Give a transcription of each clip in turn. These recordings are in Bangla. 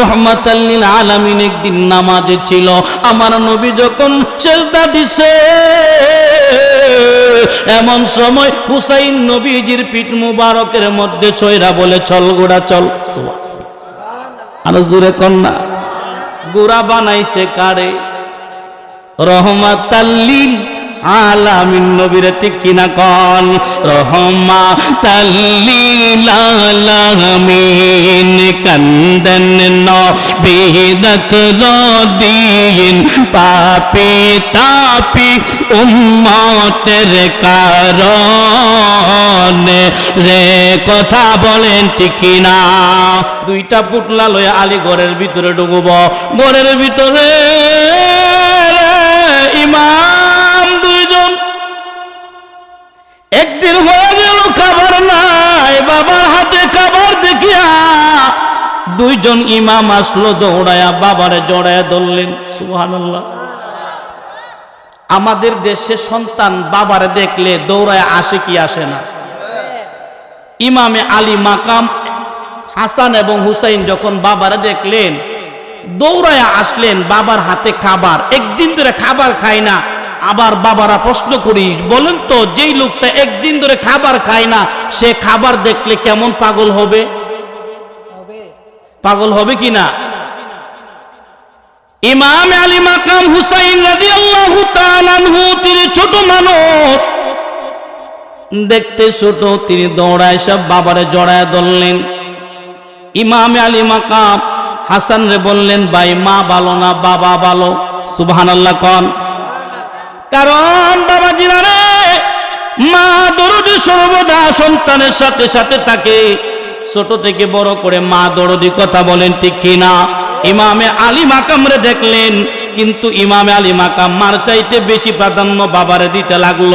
রহমাতাল্লিল আলামিন একদিন নামাজে ছিল। আমার নবী যখন সেজদা দিছে, এমন সময় হুসাইন নবীজির পিঠ মুবারকের মধ্যে ছয়রা বলে, চল গোড়া, চল। আরও জোরে কন্যা গোড়া বানাইছে কারে? রহমাতাল্লিল আলামিন নবীরে ঠিক কিনা কন? রহমা তাল্লিল আলামিন কান্দন নবীরত রদিন পাপি তাপি উম্মতের কারণ। রে, কথা বলেন ঠিক কিনা? দুইটা পুটলা লয়ে আলী ঘরের ভিতরে ঢুকব। ঘরের ভিতরে দুইজন ইমাম আসলো দৌড়ায়া বাবারে জড়ায়া ধরলেন। সুবহানাল্লাহ। আমাদের দেশে সন্তান বাবারে দেখলে দৌড়ায় আসে কি আসে না। ইমামে আলী মাকাম, হাসান এবং হুসাইন যখন বাবারে দেখলেন, দৌড়ায় আসলেন বাবার হাতে খাবার। একদিন ধরে খাবার খায় না। আবার বাবারা প্রশ্ন করি, বলেন তো, যেই লোকটা একদিন ধরে খাবার খায় না, সে খাবার দেখলে কেমন পাগল হবে? পাগল হবে কি না? ইমাম আলী মাকাম হুসাইন রাদিয়াল্লাহু তাআলা তিনি ছোট মানুষ। দেখতে ছোট, তিনি দৌড়ায় সব বাবারে জড়ায় ধরলেন। ইমাম আলী মাকাম হাসান রে বললেন, ভাই, মা ভালো না, বাবা ভালো? সুবহানাল্লাহ কন। কারণ বাবা জিনারে মা দরদি সর্বদা সন্তানের সাথে সাথে থাকে। ছোট থেকে বড় করে মা দরদি কথা বলেন, ঠিক কিনা? ইমামে আলী মাকামরে দেখলেন, কিন্তু ইমামে আলী মাকাম মার চাইতে বেশি প্রাধান্য বাবারে দিতে লাগল।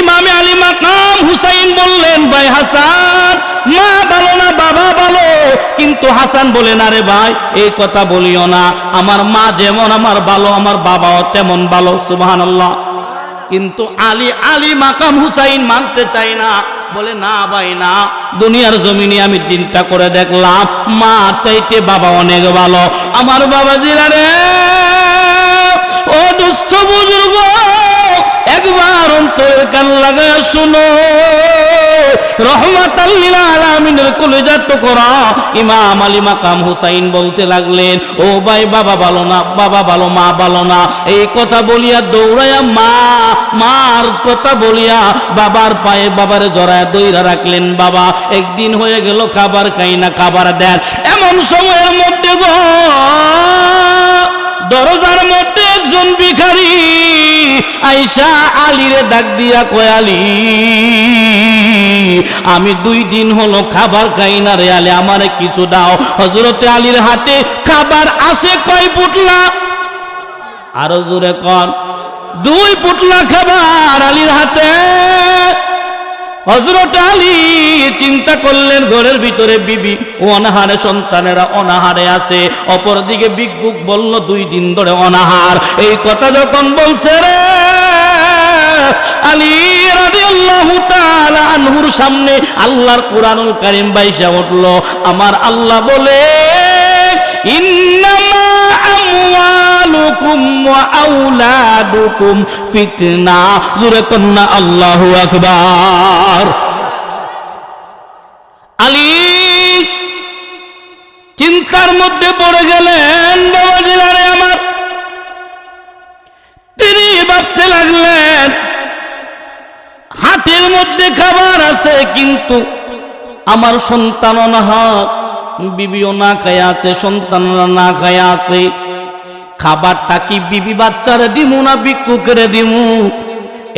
ইমামে আলী মাকাম হুসাইন বললেন, ভাই হাসান, মা ভালো না, বাবা ভালো। কিন্তু হাসান বলেন আরে ভাই, এই কথা বলিও না। আমার মা যেমন আমার ভালো, আমার বাবাও তেমন ভালো, সুবহানাল্লাহ। কিন্তু আলী আলী মাকাম হুসাইন মানতে চায় না। বলে, না ভাই, না। দুনিয়ার জমিনে আমি চিন্তা করে দেখলাম। মা চাইতে বাবা অনেক ভালো। আমার বাবা জিরা রে ও দুস্থ বুজুর্গ, একবার অন্তরের কান লাগায় শুনো। ইমাম আলী মাকাম হুসাইন বলতে লাগলেন, ও ভাই, বাবা না, বাবা মা না। এই কথা বলিয়া দৌড়াইয়া মা, মার কথা বলিয়া বাবার পায়ে বাবার জড়ায় দইরা রাখলেন, বাবা, একদিন হয়ে গেল খাবার খাই না, খাবার দেন। এমন সময়ের মধ্যে গো, দরজার মধ্যে একজন ভিখারি আইসা আলীরে ডাক দিয়া কয়ালি আমি দুই দিন হলো খাবার খাই না রে আলে, আমারে কিছু দাও। হজরতে আলীর হাতে খাবার আছে কয় পুটলা আরও জোরে কন, দুই পুটলা খাবার আলীর হাতে হজরত আলী চিন্তা করলেন, ঘরের ভিতরে বিবি অনাহারে সন্তানেরা অনাহারে আছে। অপরদিকে বিজ্ঞুক বলল, দুই দিন ধরে অনাহার। এই কথা যখন বলছে রে, আলী রাদিয়াল্লাহু তাআলা আনহুর সামনে আল্লাহর কোরআনুল কারীম বাইসা উঠল। আমার আল্লাহ বলে, ইন্নামা আমওয়ালুকুম ওয়া আওলাদুকুম ফিতনা। জোরে আল্লাহু আকবার। আলী, চিন্তার মধ্যে পড়ে গেলেন বাবাজিলারে আমার। তিনি ভাবতে লাগলেন, হাতের মধ্যে খাবার আছে, কিন্তু আমার সন্তান অনাহার বিবিও না খায়া আছে, সন্তানরা না খায়া আছে। খাবারটা কি বিবি বাচ্চারে দিমু না ভিক্ষুকেরে দিমু?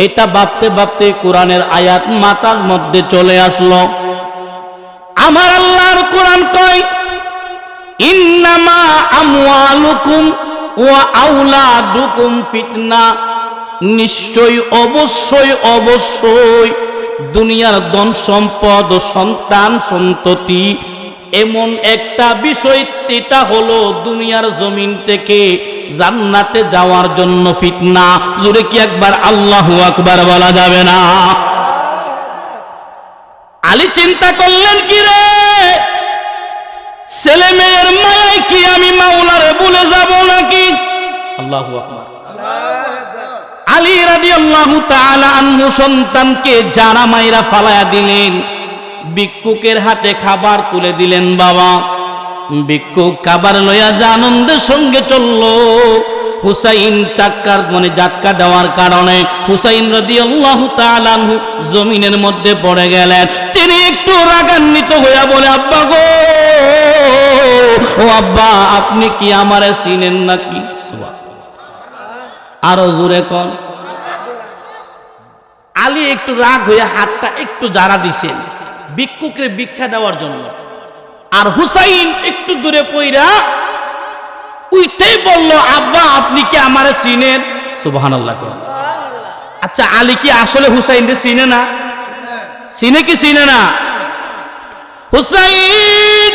এটা ভাবতে ভাবতে কোরআনের আয়াত মাতার মধ্যে চলে আসলো। আমার আল্লাহর কোরআন কয়, ইন্নামা আমওয়ালুকুম ওয়া আওলাদুকুম ফিতনা। নিশ্চয়, অবশ্যই অবশ্যই দুনিয়ার ধন সম্পদ সন্তান সন্ততি এমন একটা বিষয়, এটা হলো দুনিয়ার জমিন থেকে জান্নাতে যাওয়ার জন্য ফিতনা। জুড়ে কি একবার আল্লাহ আকবার বলা যাবে না? আলী চিন্তা করলেন, কি রে? ছেলে মেয়ের মায় কি আমি মাওলারে বলে যাব নাকি? আল্লাহ আকবার। আলী রাদি আল্লাহ তাআলা আনহু সন্তানকে যারা মায়েরা ফালায়া দিলেন। ভিক্ষুকের হাতে খাবার তুলে দিলেন বাবা। ভিক্ষুক খাবার লইয়া যা আনন্দের সঙ্গে চলল। হুসাইন চাক্কার মানে জাক্কা দেওয়ার কারণে হুসাইন রাদিয়াল্লাহু তাআলা জমিনের মধ্যে পড়ে গেলেন। তিনি একটু রাগান্বিত হইয়া বলে, আব্বা গো, ও আব্বা, আপনি কি আমারে চিনেন নাকি? আরও জোরে কন। আলী একটু রাগ হয়ে হাতটা একটু জারা দিছেন। ভিক্ষুকরে ভিক্ষা দেওয়ার জন্য। আর হুসাইন একটু দূরে পইরা উইটাই বলল, আব্বা, আপনি কি আমারে চিনেন? কন আচ্ছা আলী কি আসলে হুসাইন রে চিনে না? চিনে কি চিনে না? হুসাইন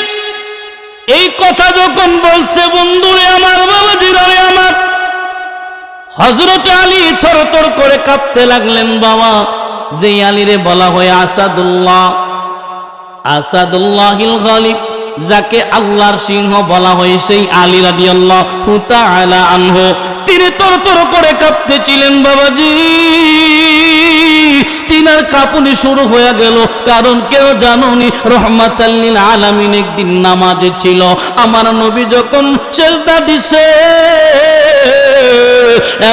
এই কথা যখন বলছে, বন্ধুরে আমার বাবা জিরারে আমার হজরত আলী থর করে কাঁপতে লাগলেন বাবা। যে আলীরে বলা হয় আসাদুল্লাহ আসাদুল্লাহিল গালিব, যাকে আল্লাহর সিংহ বলা হয় সেই আলী রাদিয়াল্লাহু তাআলা আনহু। তিনি তর তর করে কাঁপতেছিলেন, বাবাজি। তিনার কাঁপুনি শুরু হয়ে গেল, কারণ কেউ জানুনি রহমাতাল্লিল আলামিন একদিন নামাজে ছিল। আমার নবী যখন সেজদা দিছে,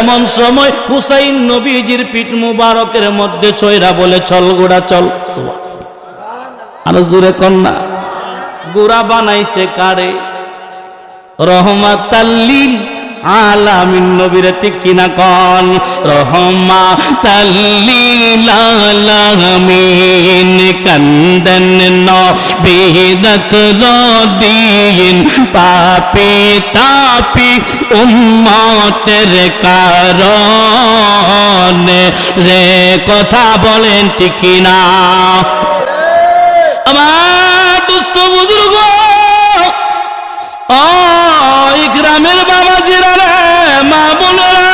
এমন সময় হুসাইন নবীজির পিঠ মুবারকের মধ্যে ছয়রা বলে, চল গোড়া চল। আরও জোরে কন্যা গোড়া বানাইছে কারে? রহমাতাল্লিল আলামিন নবীর ঠিক কিনা কন? রহমা রহমাতাল্লিল আলামিন কান্দন নবীদত রদিন পাপি তাপি উম্মতের কারণ। রে কথা বলেন ঠিক কিনা? দুস্থ বুজুর্গ। গ্রামের বাবাজিরা রে, মা বোনেরা।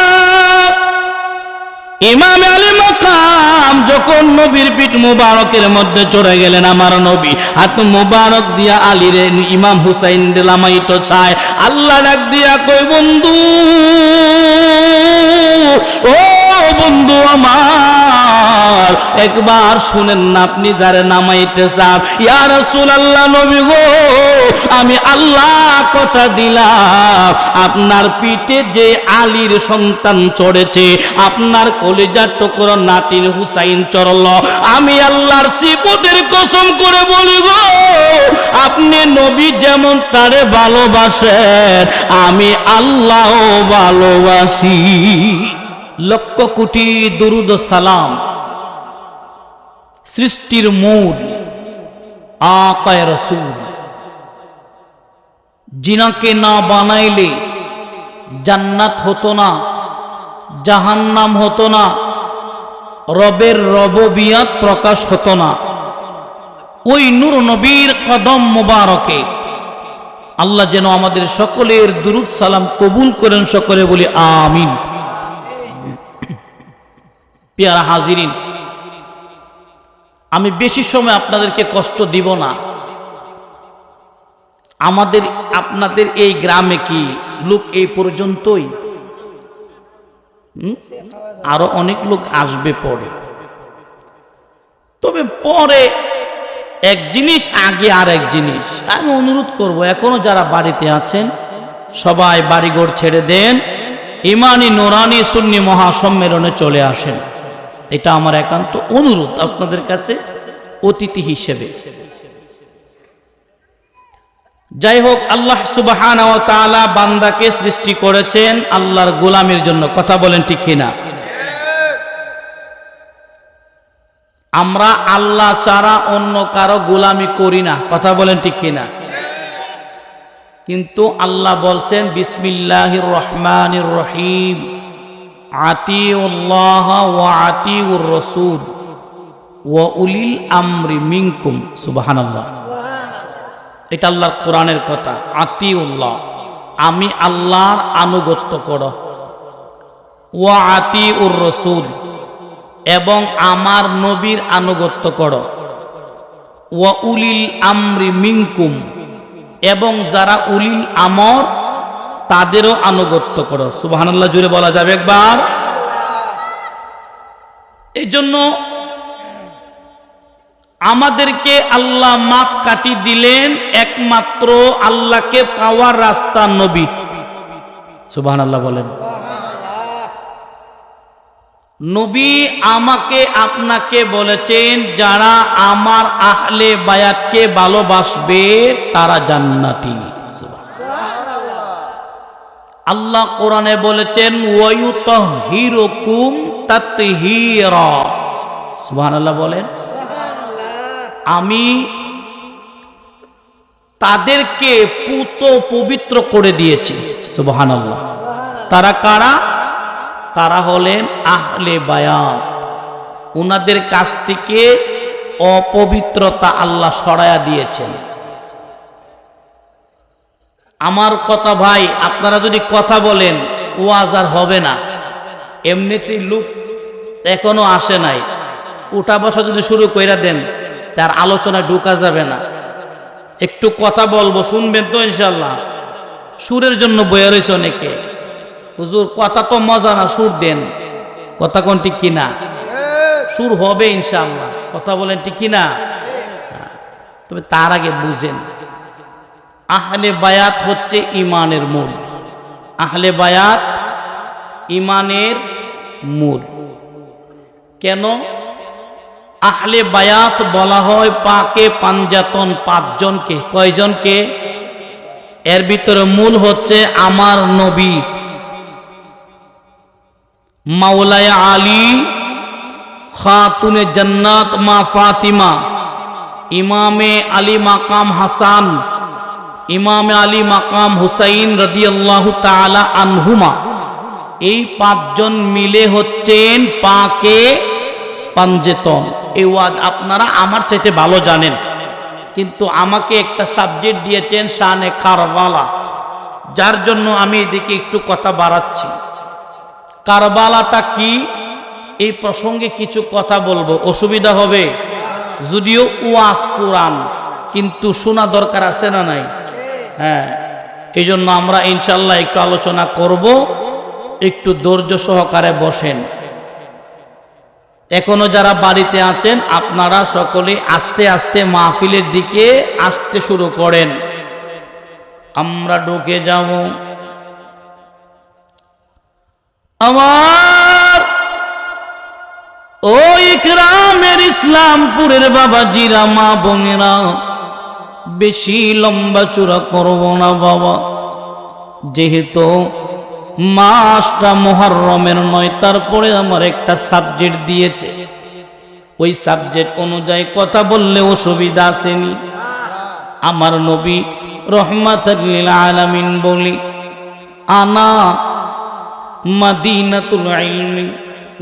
ইমাম আলী মকাম যখন নবীর পিঠ মুবারকের মধ্যে চড়ে গেলেন আমার নবী, হাত মুবারক দিয়া আলী রে, ইমাম হুসাইন লামাইত ছায়, আল্লাহ ডাক দিয়া কই বন্ধু, ও বন্ধু আমার, একবার শুনেন না আপনি যারে নামাইতে চান। ইয়া রাসূলুল্লাহ নবী গো, আমি আল্লাহ কথা দিলাম। আপনার পিঠে যে আলীর সন্তান চড়েছে, আপনার কলিজার টুকরো নাতির হুসাইন চড়ল। আমি আল্লাহর সিপতের কসম করে বলি গো, আপনি নবী যেমন তারে ভালোবাসেন, আমি আল্লাহ ভালোবাসি। লক্ষ কোটি দুরুদ সালাম সৃষ্টির মূল আকায় রসুল। জিনাকে না বানাইলে জান্নাত হতো না, জাহান্নাম হতো না, রবের রববিয়াত প্রকাশ হতো না। ওই নূর নবীর কদম মোবারকে আল্লাহ যেন আমাদের সকলের দুরুদ সালাম কবুল করেন, সকলে বলি আমিন। পেয়ারা হাজিরিন, আমি বেশি সময় আপনাদেরকে কষ্ট দিব না। আমাদের, আপনাদের এই গ্রামে কি লোক এই পর্যন্তই? আরও অনেক লোক আসবে পরে। তবে পরে এক জিনিস, আগে আর এক জিনিস। আমি অনুরোধ করব, এখনও যারা বাড়িতে আছেন, সবাই বাড়িঘর ছেড়ে দেন। ইমানি, নোরানি, সুন্নি মহাসম্মেলনে চলে আসেন। এটা আমার একান্ত অনুরোধ আপনাদের কাছে, অতিথি হিসেবে। যাই হোক আল্লাহ সুবাহান বান্দাকে সৃষ্টি করেছেন আল্লাহর গোলামের জন্য। কথা বলেন ঠিক কিনা? আমরা আল্লাহ ছাড়া অন্য কারও গোলামি করি না। কথা বলেন ঠিক কিনা? কিন্তু আল্লাহ বলছেন, বিসমিল্লাহির রহমানির রহিম। আতিউল্লাহ ওয়া আতিউর রসুল ওয়া উলিল আমরি মিনকুম, সুবহানাল্লাহ। এটা আল্লাহর কোরআনের কথা, আতিউল্লাহ। আমি আল্লাহর আনুগত্য করো। আতি উর রসুল, এবং আমার নবীর আনুগত্য করো। ওয়া উলিল আমরি মিনকুম, এবং যারা উলিল আমর তাদেরও আনুগত্য করো। সুবহানাল্লাহ জুড়ে বলা যাবে একবার। এই জন্য আমাদেরকে আল্লাহ মাপ কাটি দিলেন একমাত্র আল্লাহকে পাওয়ার রাস্তা নবী। সুবহানাল্লাহ বলেন। নবী আমাকে, আপনাকে বলেছেন, যারা আমার আহলে বায়াতকে ভালোবাসবে তারা জান্নাতি। আল্লাহ কোরআনে বলেছেন সুবহানাল্লাহ বলেন আমি তাদেরকে পুত পবিত্র করে দিয়েছি। সুবহানাল্লাহ। তারা কারা? তারা হলেন আহলে বায়াত। উনাদের কাছ থেকে অপবিত্রতা আল্লাহ সরায়া দিয়েছেন। আমার কথা ভাই, আপনারা যদি কথা বলেন, ওয়াজ আর হবে না। এমনিতেই লোক এখনও আসে নাই। উঠা বসা যদি শুরু কইরা দেন, তার আলোচনায় ঢুকা যাবে না। একটু কথা বলব, শুনবেন তো ইনশাল্লাহ সুরের জন্য বয়ে রয়েছে অনেকে। হুজুর, কথা তো মজা না, সুর দেন। কথা কোন ঠিক কিনা সুর হবে ইনশাল্লাহ কথা বলেন ঠিক কিনা তবে তার আগে বুঝেন। আহলে বায়াত হচ্ছে ইমানের মূল। আহলে বায়াত ইমানের মূল। কেন? আহলে বায়াত বলা হয় পাকে পাঞ্জাতন পাঁচজনকে। কয়জনকে? এর ভিতরে মূল হচ্ছে আমার নবী। মাওলায় আলী, খাতুনে জান্নাত মা ফাতিমা, ইমামে আলী মাকাম হাসান ইমামে আলী মাকাম হুসাইন রদিয়াল্লাহু তাআলা আনহুমা। এই পাঁচজন মিলে হচ্ছেন পাকে পাঞ্জেতন। এই ওয়াদ আপনারা আমার চাইতে ভালো জানেন। কিন্তু আমাকে একটা সাবজেক্ট দিয়েছেন শানে কারবালা। যার জন্য আমি এদিকে একটু কথা বাড়াচ্ছি। কারবালাটা কি? এই প্রসঙ্গে কিছু কথা বলব। অসুবিধা হবে। যদিও ওয়াজ কোরআন, কিন্তু শোনা দরকার আছে না নাই? হ্যাঁ এই জন্য আমরা ইনশাল্লাহ একটু আলোচনা করব, একটু ধৈর্য সহকারে বসেন। এখনও যারা বাড়িতে আছেন, আপনারা সকলে আস্তে আস্তে মাহফিলের দিকে আসতে শুরু করেন। আমরা ঢুকে যাব। আমার ওই গ্রামের ইসলামপুরের বাবা জিরা মা বোনেরা বেশি লম্বা চূড়া করব না বাবা। যেহেতু মাসটা মহরমের নয়, তারপরে আমার একটা সাবজেক্ট দিয়েছে। ওই সাবজেক্ট অনুযায়ী কথা বললে অসুবিধা আসেনি। আমার নবী রহমাত আলামিন বলি, আনা মাদিনাতুল ইলমি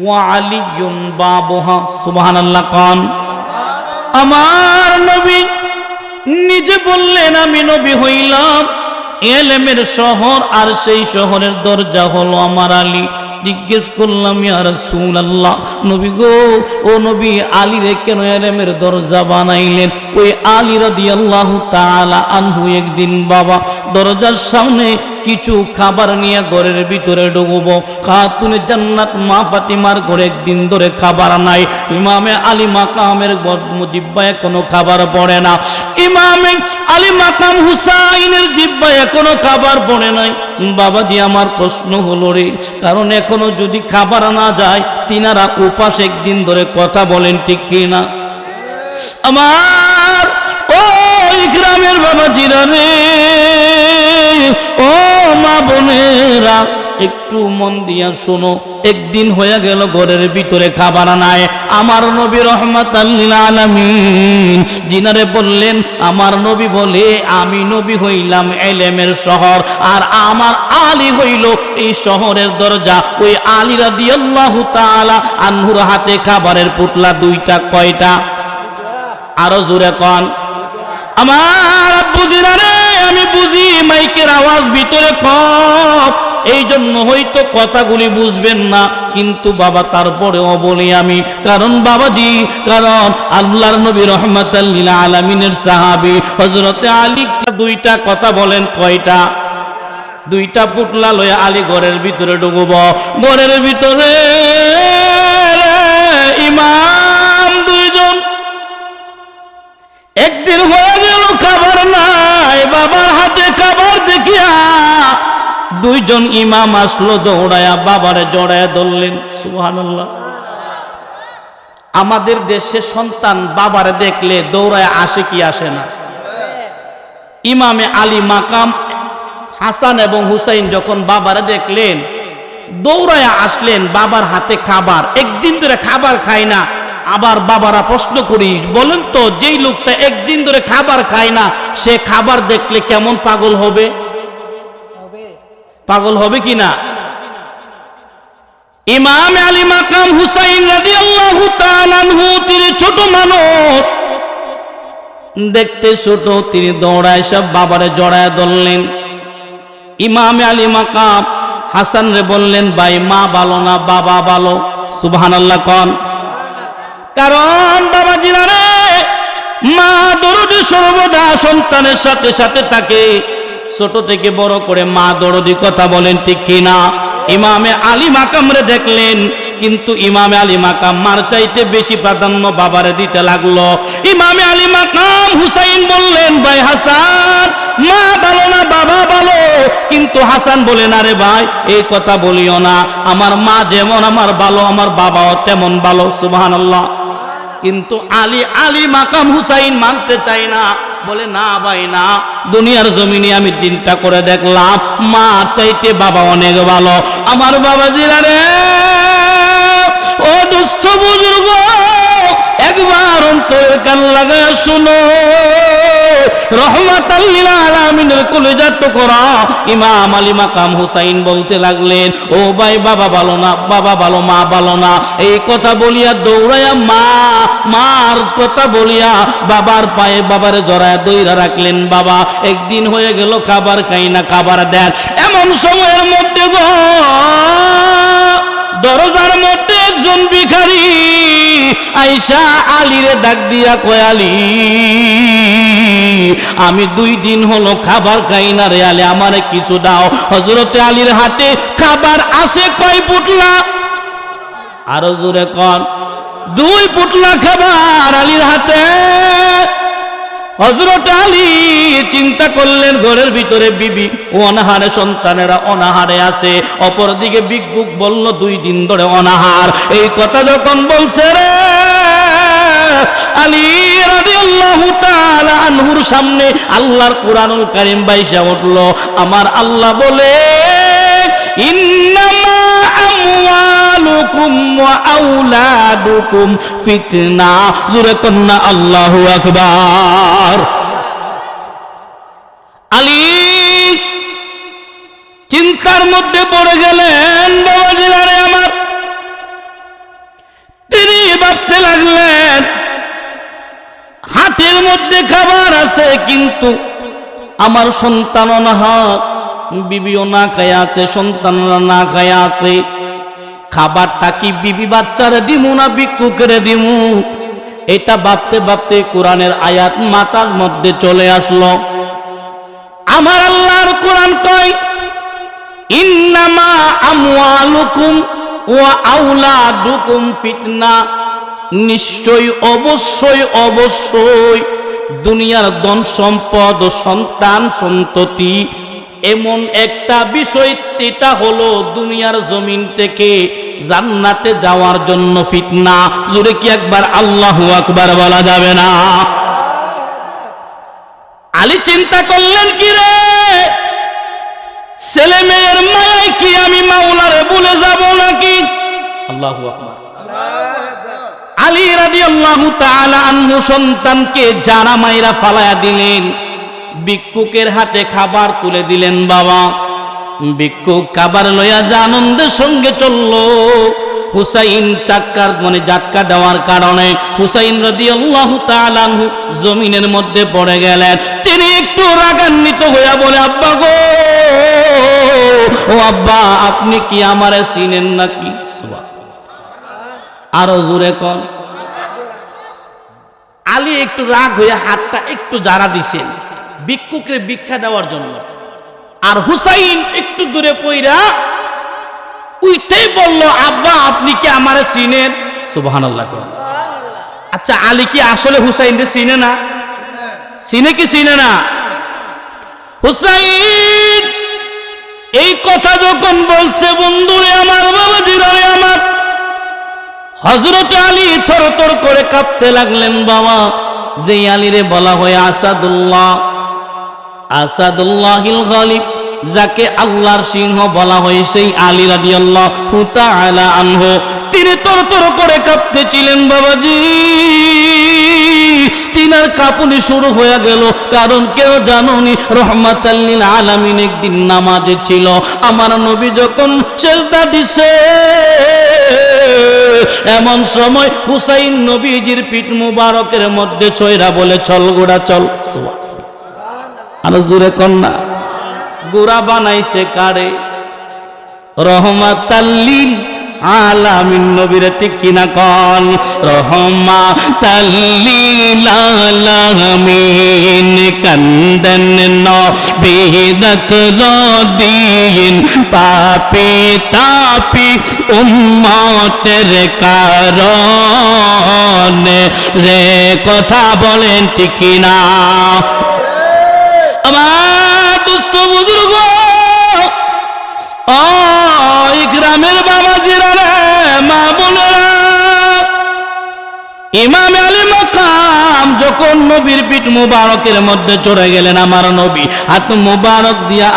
ওয়া আলিয়ুন বাবুহা। সুবহানাল্লাহ কান। আমার নবী নিজে বললেন, আমি নবী হইলাম। এলেমের শহর আর সেই শহরের দরজা হলো আমার আলী। জিজ্ঞেস করলাম ইয়ার সুন আল্লাহ নবী গো, ও নবী আলী রে কেন এলেমের দরজা বানাইলেন? ওই আলী রদি আল্লাহ তালা আনহু একদিন বাবা দরজার সামনে কিছু খাবার নিয়ে ঘরের ভিতরে ঢুকবো। খাতুনে জান্নাত মা ফাতিমার ঘরে একদিন ধরে খাবার নাই। ইমামে আলী মাকামের জিব্বায় কোনো খাবার পড়ে না। ইমামে আলী মাকাম হুসাইনের জিব্বায় এখনও খাবার পড়ে নাই। বাবাজি, আমার প্রশ্ন হলো রে, কারণ এখনও যদি খাবার না যায়, তিনারা উপাস একদিন ধরে কথা বলেন ঠিক কিনা? আমার গ্রামের বাবাজিরা রে। ও মা বোনেরা, একটু মন দিয়া শোনো, একদিন হয়ে গেল ঘরের ভিতরে খাবার নাই আমার নবী রহমত আলামিন জিনারে বললেন, আমার নবী বলে, আমি নবী হইলাম এলেমের শহর, আর আমার আলী হইল এই শহরের দরজা। ওই আলী রাদিয়াল্লাহু তাআলা আনহুর হাতে খাবারের পুটলা দুইটা, কয়টা? আরও জোরে কন। আমার বুঝিনা রে আমি বুঝি মাইকের আওয়াজ ভিতরে কম এই জন্য হয়তো কথাগুলি বুঝবেন না, কিন্তু বাবা তারপরেও বলি আমি, কারণ বাবাজি, কারণ আল্লাহর নবী রহমতাল্লিল আলমিনের সাহাবি হজরতে আলী দুইটা কথা বলেন, কয়টা? দুইটা পুটলা লয়ে আলী ঘরের ভিতরে ঢুকব ঘরের ভিতরে ইমাম দুইজন ইমাম আসলো দৌড়ায়া বাবারে জড়ায়া ধরলেন। সুবহানাল্লাহ। আমাদের দেশে সন্তান বাবারে দেখলে দৌড়ায় আসে কি আসে না। ইমামে আলী মাকাম, হাসান এবং হুসাইন যখন বাবারে দেখলেন, দৌড়ায় আসলেন বাবার হাতে খাবার। একদিন ধরে খাবার খায় না। আবার বাবারা প্রশ্ন করি, বলেন তো, যেই লোকটা একদিন ধরে খাবার খায় না, সে খাবার দেখলে কেমন পাগল হবে? পাগল হবে কি না ইমাম আলী মাকাম হুসাইন রাদিয়াল্লাহু তাআলা আনহু, তিনি ছোট মানুষ। দেখতে ছোট, তিনি দৌড়ায় সব বাবারে জড়ায় ধরলেন। ইমাম আলী মাকাম হাসান রে বললেন, ভাই, মা ভালো না, বাবা ভালো? সুবহানাল্লাহ কন। কারণ বাবা জিনারে মা দরদি সর্বদা সন্তানের সাথে সাথে থাকে। ছোট থেকে বড় করে মা দরদি কথা বলেন, ঠিক কিনা? ইমামে আলী মাকামরে দেখলেন, কিন্তু ইমামে আলী মাকাম মার চাইতে বেশি প্রাধান্য বাবারে দিতে লাগল। ইমামে আলী মাকাম হুসাইন বললেন, ভাই হাসান, মা ভালো না, বাবা ভালো। কিন্তু হাসান বলে, না রে ভাই, এই কথা বলিও না। আমার মা যেমন আমার ভালো, আমার বাবাও তেমন ভালো, সুবহানাল্লাহ। কিন্তু আলী আলী মাকাম হুসাইন মানতে চায় না। বলে, না ভাই, না। দুনিয়ার জমিনে আমি চিন্তা করে দেখলাম। মা চাইতে বাবা অনেক ভালো। আমার বাবা জিরা রে ও বুজুর্গ, একবার কান লাগা শুনো। ইমাম আলী মাকাম হুসাইন বলতে লাগলেন, ও ভাই, বাবা না, বাবা মা না। এই কথা বলিয়া দৌড়াইয়া মা, মার কথা বলিয়া বাবার পায়ে বাবারে জড়ায় দইরা রাখলেন, বাবা, একদিন হয়ে গেল খাবার খাই না, খাবার দেন। এমন সময়ের মধ্যে গো আইসা আলীরে ডাক দিয়া কয়ালি আমি দুই দিন হলো খাবার খাই না রে, আলে আমারে কিছু দাও। হজরতে আলীর হাতে খাবার আছে কয় পুটলা আরও জোরে কন, দুই পুটলা খাবার আলীর হাতে। হজরত আলী চিন্তা করলেন, ঘরের ভিতরে বিবি, অনাহারে সন্তানেরা অনাহারে আছে। অপরদিকে বিজ্ঞুক বলল, দুই দিন ধরে অনাহার। এই কথা যখন বলছে রে সামনে আল্লাহর উঠল। আমার আল্লাহ বলে আলী চিন্তার মধ্যে পড়ে গেলেন বাবাজিরারে আমার। তিনি ভাবতে লাগলেন হাতের মধ্যে খাবার আছে, কিন্তু আমার সন্তান অনাহার বিবিও না খায়া আছে, সন্তানরা না খায়া আছে। খাবারটা কি বিবি বাচ্চারে দিমু না ভিক্ষুকেরে দিমু? এটা ভাবতে ভাবতে কোরআনের আয়াত মাতার মধ্যে চলে আসলো। আমার আল্লাহর কোরআন কয়, ইন্নামা আমওয়ালুকুম ওয়া আওলাদুকুম ফিতনা। নিশ্চয়, অবশ্যই অবশ্যই। দুনিয়ার ধন সম্পদ ও সন্তান সন্ততি, এমন একটা বিষয় এটা হলো দুনিয়ার জমিন থেকে জান্নাতে যাওয়ার জন্য ফিতনা। জুড়ে কি একবার আল্লাহ আকবার বলা যাবে না? আলী চিন্তা করলেন, কি রে? ছেলে মেয়ের মায়ায় কি আমি মাওলারে বলে যাব নাকি? আল্লাহু আকবার। আলী রাদিয়াল্লাহু তাআলা আনহু সন্তানকে জানা মাইরা ফালায়া দিলেন। হাতে খাবার তুলে দিলেন বাবা। খাবার লইয়া যা আনন্দের সঙ্গে চলল। হুসাইন চাক্কার মানে জাটকা দেওয়ার কারণে হুসাইন জমিনের মধ্যে পড়ে গেলেন। তিনি একটু রাগান্বিত হইয়া বলে, আব্বা গো, ও আব্বা, আপনি কি আমারে চিনেন নাকি? আরও জোরে কন। আলী একটু রাগ হয়ে হাতটা একটু জারা দিছেন, ভিক্ষুকের ভিক্ষা দেওয়ার জন্য। আর হুসাইন একটু দূরে পইরা উইটাই বলল, আব্বা, আপনি কি আমারে চিনেন? সুবহানাল্লাহ আচ্ছা আলী কি আসলে হুসাইনকে চিনে না? চিনে কি চিনে না? হুসাইন, এই কথা যখন বলছে, বন্ধুরে আমার বাবা জিরারে আমার হজরত আলী থর থর করে কাঁপতে লাগলেন, বাবা। যে আলীরে বলা হয় আসাদুল্লাহ, আসাদুল্লাহিল গালিব, যাকে আল্লাহর সিংহ বলা হয় সেই আলী রাদিয়াল্লাহু তাআলা আনহু। তিনি তর তর করে কাঁপতেছিলেন, বাবাজি। তিনার কাপুনি শুরু হয়ে গেল, কারণ কেউ জানুনি রহমাতাল্লিল আলামিন একদিন নামাজে ছিল। আমার নবী যখন সেজদা দিছে এমন সময় হুসাইন নবীজির পিঠ মুবারকের মধ্যে ছয়রা বলে, চল গোড়া, চল। আর জোরে কন্যা গোড়া বানাইছে কারে? রহমাতাল্লিল আলামিন নবীর ঠিক কিনা কন? রহমা তাল্লিল আলামিন কান্দন নবীরত রদিন পাপি তাপি উম্মতের কারণ। রে, কথা বলেন ঠিক কিনা? আমার দুস্থ বুজুর্গ ও গ্রামের বাবাজিরা রে মা বোনেরা। ইমাম আলী যখন নবীর পিঠ মুবারকের মধ্যে চড়ে গেলেন, আমার নবী, হাত মুবারক দিয়া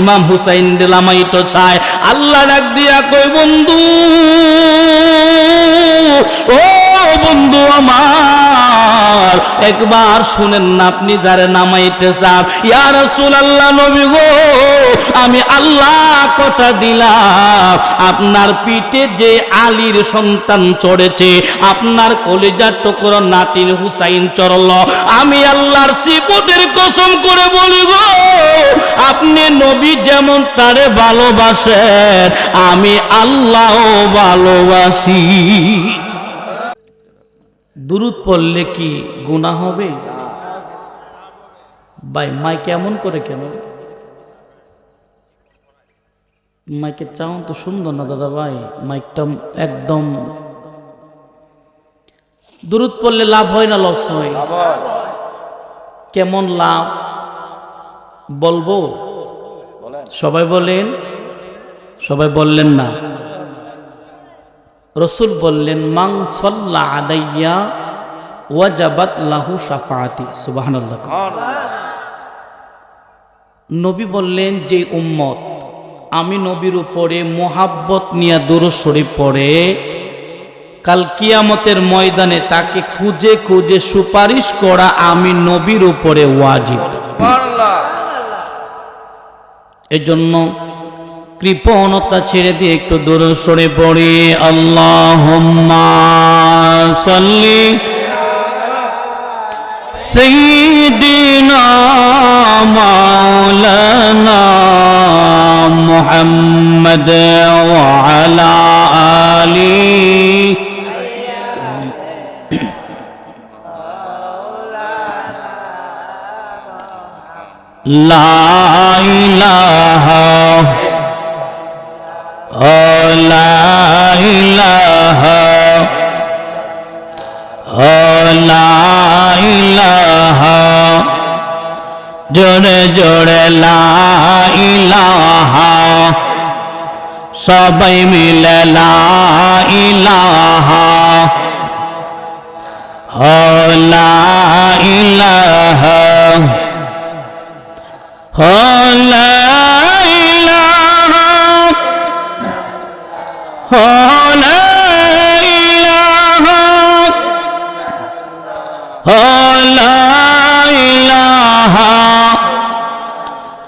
ইমাম হুসাইন লামাইতো ছায়, আল্লাহ ডাক দিয়া কই বন্ধু, ও বন্ধু আমার, একবার শুনেন না আপনি যারে নামাইতে চান। ইয়া রাসূলুল্লাহ নবী গো আমি আল্লাহ কথা দিলাম। আপনার পিঠে যে আলীর সন্তান চড়েছে, আপনার কলিজার টুকরো নাতির হুসাইন চড়ল। আমি আল্লাহর সিপতের কসম করে বলি গো, আপনি নবী যেমন তারে ভালোবাসেন, আমি আল্লাহ ভালোবাসি। দুরুদ পড়লে কি গুনাহ হবে? ভাই মাই কেমন করে কেন? মাইকের চাউন তো সুন্দর না দাদা ভাই মাইকটা একদম দূরত পড়লে লাভ হয় না লস হয়। কেমন লাভ? বলব? সবাই বলেন? সবাই বললেন না। রসুল বললেন মাং সল্লা আদাইয়া ওয়াজাবাত লাহু সাফাতি সুবাহান্লাহ নবী বললেন যে উম্মত আমি নবীর উপরে মোহাব্বত নিয়ে দূর শরীফ পড়ে। কাল কিয়ামতের ময়দানে তাকে খুঁজে খুঁজে সুপারিশ করা আমি নবীর উপরে ওয়াজিব। এজন্য কৃপণতা ছেড়ে দিয়ে একটু দূর সরে পড়ি। আল্লাহ সাল্লি سيدنا مولانا محمد وعلى آله. لا إله জোরে জোরে লা ইলাহা। সবাই মিলে লা ইলাহা। ও লা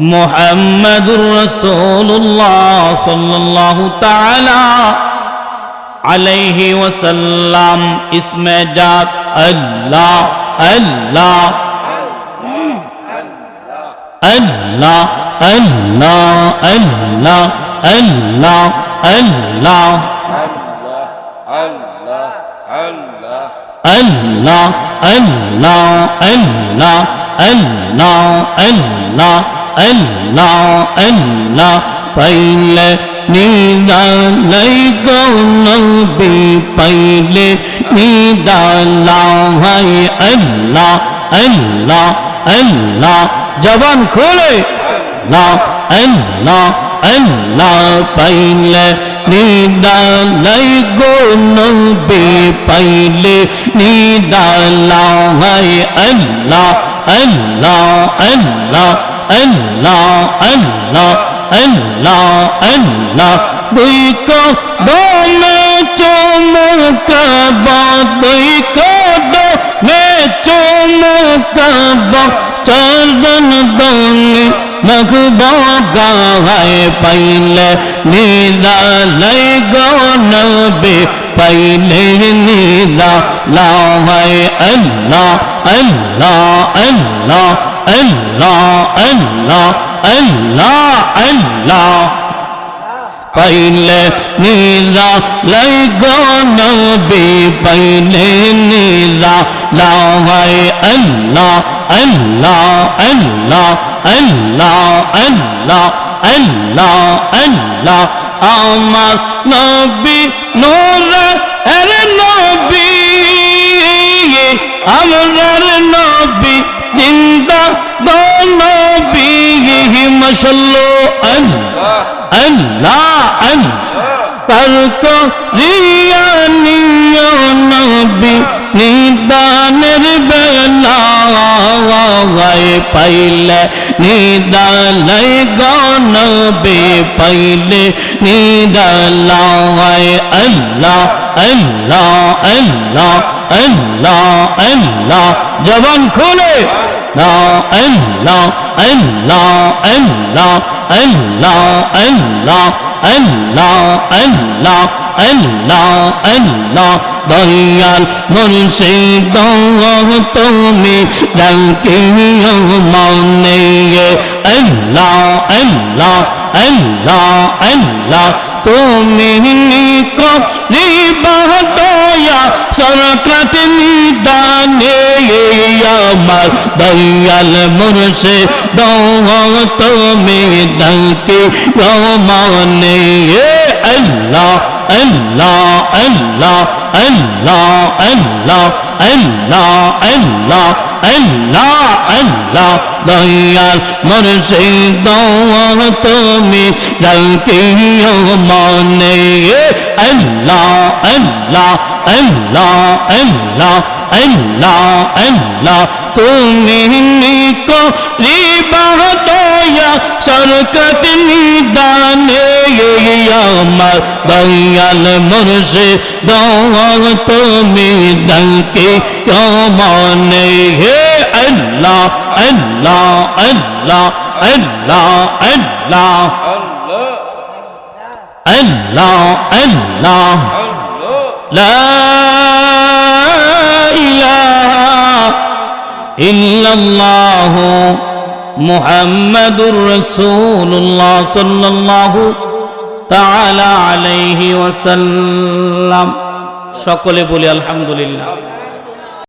محمد رسول الله صلى الله تعالى عليه وسلم اسم جات الله الله الله الله الله الله الله الله الله الله الله الله Allah Allah paile nidalai gonabi paile nidalai Allah Allah Allah জবান খোলে না আল্লাহ আল্লাহ পাইলে নিদালাই গো নবী পাইলে নিদালাই আল্লাহ আল্লাহ আল্লাহ Allah Allah Allah Allah Bụi có đó mẹ cho mơ cả bọ Bụi có đó mẹ cho mơ cả bọ Trở lên bằng मख गाय पहले नीला लय गो नबे पहले नीला लाए अल्लाह अल्लाह अल्लाह আল্লাহ আল্লাহ আল্লাহ আল্লাহ পাইলে নীলা লাই গনবি পাইলে নীলা লাহাই আল্লাহ আল্লাহ আল্লাহ আল্লাহ আল্লাহ আল্লাহ আল্লাহ আমার নবী নূর এর নবী আমরার নবী জিন্দা নবী মশাল্লো আল্লাহ আল্লাহ আল্লাহ তর্ক রিয়া নিয় নবী নিদানের বেলা পাইলে নিদালাই গনবে পাইলে নিদালাই আল্লাহ আল্লাহ আল্লাহ আল্লাহ আল্লাহ জবান খুলে না আল্লাহ আল্লাহ আল্লাহ আল্লাহ আল্লাহ আল্লাহ আল্লাহ আল্লাহ আল্লাহ দয়াল মুর্শিদ তুমি ডাকি মনে আল্লাহ আল্লাহ আল্লাহ তুমি নিকলিবাহ দয়া সরকাত নিদানে আমার দয়াল মুর্শে তুমি ডাকি মনে আল্লাহ আল্লাহ আল্লাহ আল্লাহ আল্লাহ আল্লাহ আল্লাহ আল্লাহ আল্লাহ, দয়াল মুর্শিদ তুমি ডাকিও মনে। আল্লাহ আল্লাহ আল্লাহ আল্লাহ আল্লাহ আল্লাহ, তুমি নিকো রিবাহ দয়া সরকত নিদানে আমার দয়াল মুর্শে দয়াল তুমি দঙ্কে কমানে হে আল্লাহ আল্লাহ আল্লাহ আল্লাহ আল্লাহ আল্লাহ আল্লাহ লা ইলাহা ইল্লাল্লাহ মুহাম্মাদুর রাসূলুল্লাহ সাল্লাল্লাহু তাআলা আলাইহি ওয়াসাল্লাম সকলে বলি, আলহামদুলিল্লাহ।